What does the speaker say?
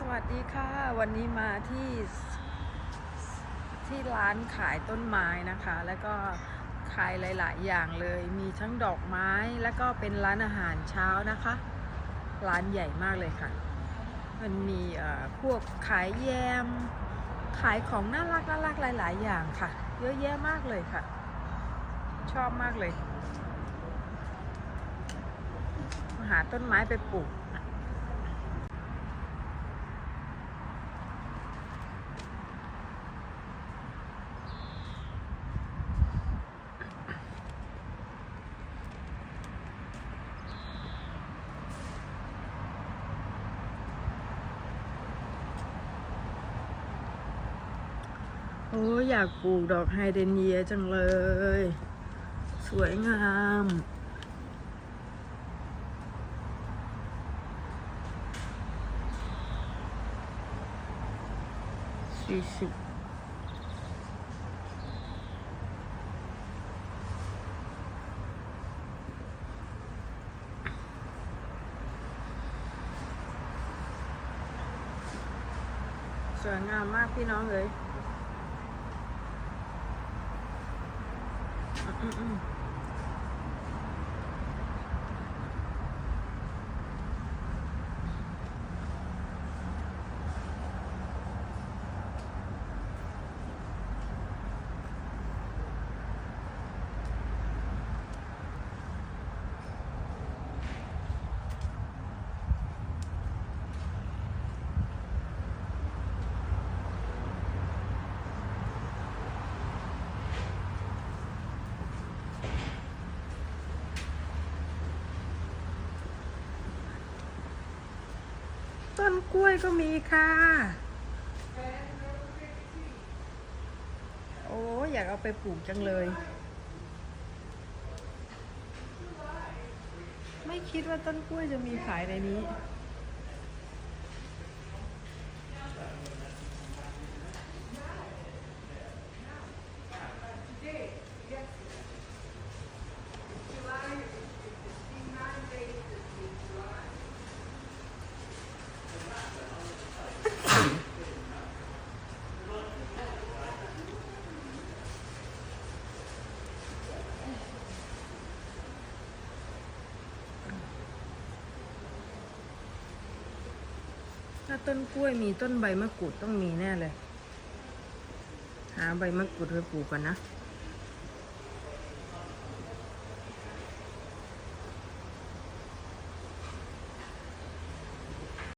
สวัสดีค่ะ วันนี้มาที่ที่ร้านขายต้นไม้นะคะ แล้วก็ขายหลาย ๆ อย่างเลย มีทั้งดอกไม้แล้วก็เป็นร้านอาหารเช้านะคะ ร้านใหญ่มากเลยค่ะ มันมีเอ่อพวกขายแยม ขายของน่ารักน่ารักหลาย ๆ อย่างค่ะ เยอะแยะมากเลยค่ะ ชอบมากเลย หาต้นไม้ไปปลูก โอ้ยอยากปลูกดอกไฮเดรเยียจังเลย สวยงามสี่สิบสวยงามมากพี่น้องเลย อืมอื ต้นกล้วยก็มีค่ะ โอ้อยากเอาไปปลูกจังเลย ไม่คิดว่าต้นกล้วยจะมีขายในนี้าต้นกล้วยมีต้นใบมะกรูดต้องมีแน่เลย หาใบมะกรูดไปปลูกก่อนนะ